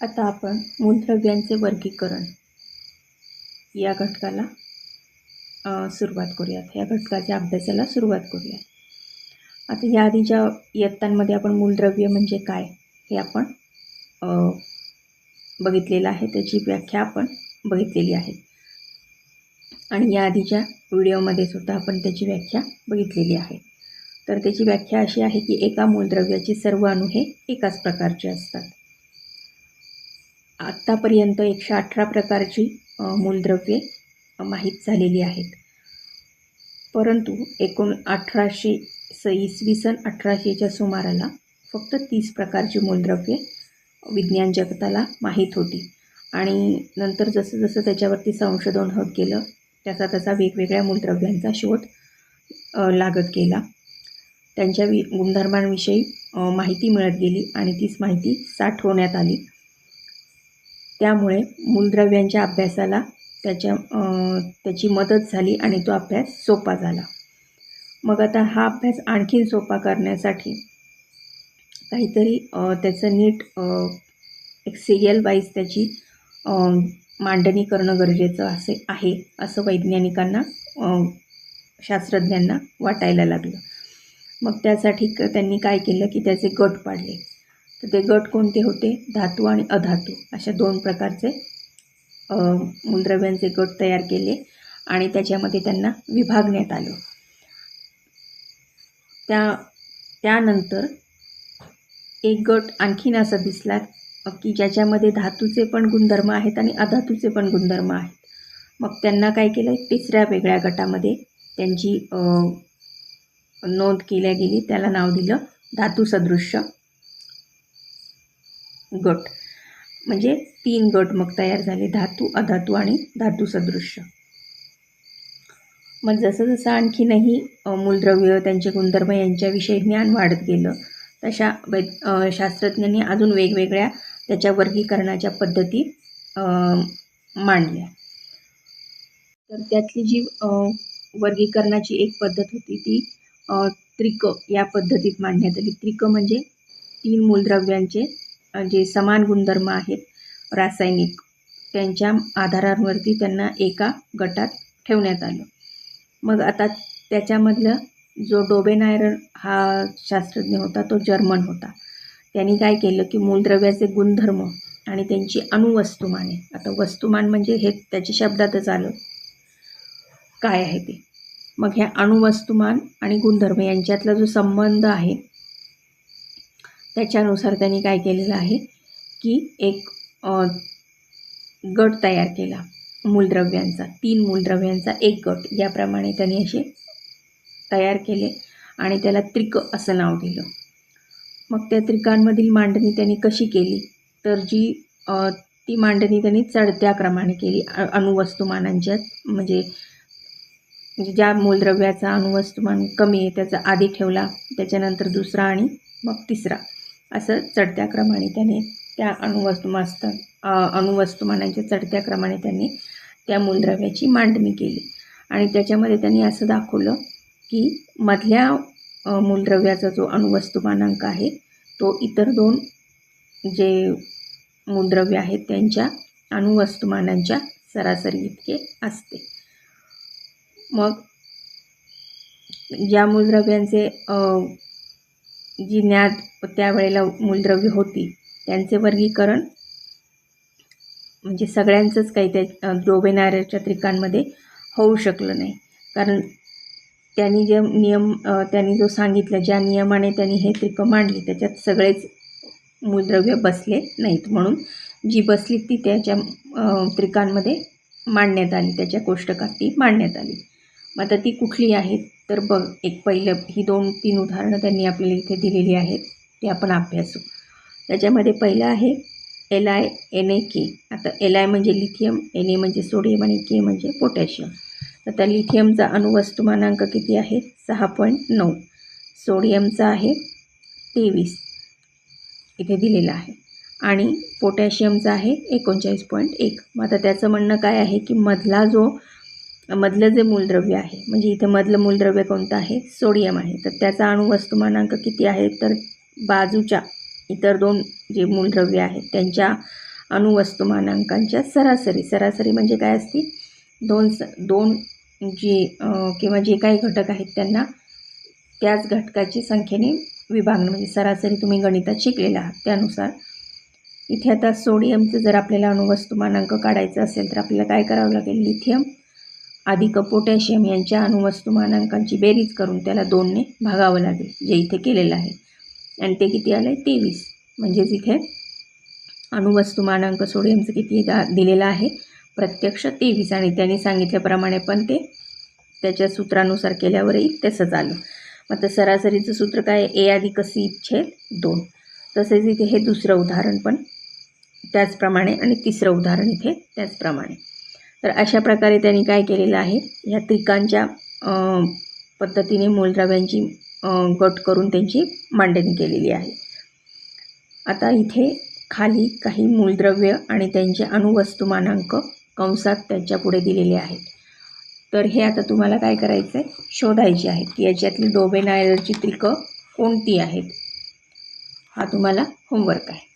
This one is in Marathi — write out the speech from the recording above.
आता आपण मूलद्रव्यांचे वर्गीकरण या घटकाला सुरुवात करूयात. या घटकाच्या अभ्यासाला सुरुवात करूयात. आता या आधीच्या इयत्तांमध्ये आपण मूलद्रव्य म्हणजे काय हे आपण बघितलेलं आहे. त्याची व्याख्या आपण बघितलेली आहे. आणि या आधीच्या व्हिडिओमध्ये सुद्धा आपण त्याची व्याख्या बघितलेली आहे. तर त्याची व्याख्या अशी आहे की एका मूलद्रव्याची सर्व अणु हे एकाच प्रकारचे असतात. आत्तापर्यंत एकशे अठरा प्रकारची मूलद्रव्ये माहीत झालेली आहेत. परंतु एकूण अठराशे स इसवी सन अठराशेच्या सुमाराला फक्त तीस प्रकारची मूलद्रव्ये विज्ञान जगताला माहीत होती. आणि नंतर जसं जसं त्याच्यावरती संशोधन होत गेलं तसा तसा वेगवेगळ्या मूलद्रव्यांचा शोध लागत गेला. त्यांच्या वि गुणधर्मांविषयी माहिती मिळत गेली आणि तीच माहिती साठवण्यात आली. त्यामुळे मूलद्रव्यांच्या अभ्यासाला त्याच्या त्याची मदत झाली आणि तो अभ्यास सोपा झाला. मग आता हा अभ्यास आणखीन सोपा करण्यासाठी काहीतरी त्याचं नीट एक सिरियल वाईज त्याची मांडणी करणं गरजेचं असे आहे असं वैज्ञानिकांना शास्त्रज्ञांना वाटायला लागलं. मग त्यासाठी त्यांनी काय केलं की त्याचे गट पाडले. तर ते गट कोणते होते? धातू आणि अधातू अशा दोन प्रकारचे मूलद्रव्यांचे गट तयार केले आणि त्याच्यामध्ये त्यांना विभागण्यात आलं. त्या त्यानंतर एक गट आणखीन असा दिसला की ज्याच्यामध्ये धातूचे पण गुणधर्म आहेत आणि अधातूचे पण गुणधर्म आहेत. मग त्यांना काय केलं? तिसऱ्या वेगळ्या गटामध्ये त्यांची नोंद केल्या गेली. त्याला नाव दिलं धातूसदृश्य. गट. म्हणजे तीन गट मग तयार झाले धातू अधातू आणि धातू सदृश्य मग जसं जसं आणखीनही मूलद्रव्य त्यांचे गुणधर्म यांच्याविषयी ज्ञान वाढत गेलं तशा वै शास्त्रज्ञांनी अजून वेगवेगळ्या त्याच्या वर्गीकरणाच्या पद्धती मांडल्या. तर त्यातली जी वर्गीकरणाची एक पद्धत होती ती त्रिक या पद्धतीत मांडण्यात आली. त्रिक म्हणजे तीन मूलद्रव्यांचे जे समान गुणधर्म आहेत रासायनिक त्यांच्या आधारांवरती त्यांना एका गटात ठेवण्यात आलं. मग आता त्याच्यामधलं जो डोबेनायर हा शास्त्रज्ञ होता तो जर्मन होता. त्यांनी काय केलं की मूलद्रव्याचे गुणधर्म आणि त्यांची अणुवस्तुमाने आता वस्तुमान म्हणजे हे त्याच्या शब्दातच आलं. काय आहे ते? मग ह्या अणुवस्तुमान आणि गुणधर्म यांच्यातला जो संबंध आहे त्याच्यानुसार त्यांनी काय केलेलं आहे की एक गट तयार केला मूलद्रव्यांचा तीन मूलद्रव्यांचा एक गट. याप्रमाणे त्यांनी असे तयार केले आणि त्याला त्रिक असं नाव दिलं. मग त्या त्रिकांमधील मांडणी त्यांनी कशी केली? तर जी ती मांडणी त्यांनी चढत्या क्रमाने केली. अणुवस्तुमानांच्या म्हणजे म्हणजे ज्या मूलद्रव्याचा अणुवस्तुमान कमी आहे त्याचा आधी ठेवला त्याच्यानंतर दुसरा आणि मग तिसरा. असं चढत्या क्रमाने त्याने त्या अणुवस्तुमास्त अणुवस्तुमानांच्या चढत्या क्रमाने त्यांनी त्या मूलद्रव्याची मांडणी केली. आणि त्याच्यामध्ये त्यांनी असं दाखवलं की मधल्या मूलद्रव्याचा जो अणुवस्तुमानांक आहे तो इतर दोन जे मूलद्रव्य आहेत त्यांच्या अणुवस्तुमानांच्या सरासरी इतके असते. मग ज्या मूलद्रव्यांचे जी ज्ञात त्यावेळेला मूलद्रव्य होती त्यांचे वर्गीकरण म्हणजे सगळ्यांचंच काही त्या डोबेनाऱ्याच्या त्रिकांमध्ये होऊ शकलं नाही. कारण त्यांनी जे नियम त्यांनी जो सांगितलं ज्या नियमाने त्यांनी हे त्रिकं मांडली त्याच्यात सगळेच मूलद्रव्य बसले नाहीत. म्हणून जी बसली ती त्याच्या त्रिकांमध्ये मांडण्यात आली त्याच्या कोष्टकात ती मांडण्यात आली. मग आता ती कुठली आहेत? तर बघ एक पहिलं ही दोन तीन उदाहरणं त्यांनी आपल्याला इथे दिलेली आहेत. ते आपण अभ्यासू. त्याच्यामध्ये पहिलं आहे L I N A K आता एल आय म्हणजे लिथियम एन ए म्हणजे सोडियम आणि के म्हणजे पोटॅशियम तर त्या लिथियमचा अणुवस्तुमानांक किती आहे? सहा पॉईंट नऊ. सोडियमचा आहे तेवीस. इथे दिलेला आहे. आणि पोटॅशियमचा आहे एकोणचाळीस पॉईंट एक. मग आता त्याचं म्हणणं काय आहे की मधला जो मधलं जे मूलद्रव्य आहे म्हणजे इथे मधलं मूलद्रव्य कोणतं आहे? सोडियम आहे. तर त्याचा अणुवस्तुमानांक किती आहे? तर बाजूच्या इतर दोन जे मूलद्रव्य आहेत त्यांच्या अणुवस्तुमानांकांच्या सरासरी. सरासरी म्हणजे काय असते? दोन स दोन जी किंवा जे काही घटक आहेत त्यांना त्याच घटकाची संख्येने विभागणं. म्हणजे सरासरी तुम्ही गणितात शिकलेला आहात त्यानुसार. इथे आता सोडियमचं जर आपल्याला अणुवस्तुमानांक काढायचं असेल तर आपल्याला काय करावं लागेल? लिथियम अधिक पोटॅशियम यांच्या अणुवस्तुमानांकांची बेरीज करून त्याला दोनने भागावं लागेल जे इथे केलेलं आहे. आणि ते किती आलं आहे तेवीस. म्हणजेच इथे अणुवस्तुमानांक सोडियमचं किती दा दिलेलं आहे? प्रत्यक्ष तेवीस. आणि त्यांनी सांगितल्याप्रमाणे पण ते त्याच्या सूत्रानुसार केल्यावरही तसंच आलं. मग तर सरासरीचं सूत्र काय? ए अधिक सी छेद दोन. तसेच इथे हे दुसरं उदाहरण पण त्याचप्रमाणे आणि तिसरं उदाहरण इथे त्याचप्रमाणे. तर अशा प्रकारे त्यांनी काय केलेलं आहे? ह्या त्रिकांच्या पद्धतीने मूलद्रव्यांची गट करून त्यांची मांडणी केलेली आहे. आता इथे खाली काही मूलद्रव्य आणि त्यांचे अणुवस्तुमानांक कंसात त्यांच्या पुढे दिलेले आहेत. तर हे आता तुम्हाला काय करायचं आहे शोधायचे आहेत की याच्यातली डोबेनायलरची त्रिकं कोणती आहेत? हा तुम्हाला होमवर्क आहे.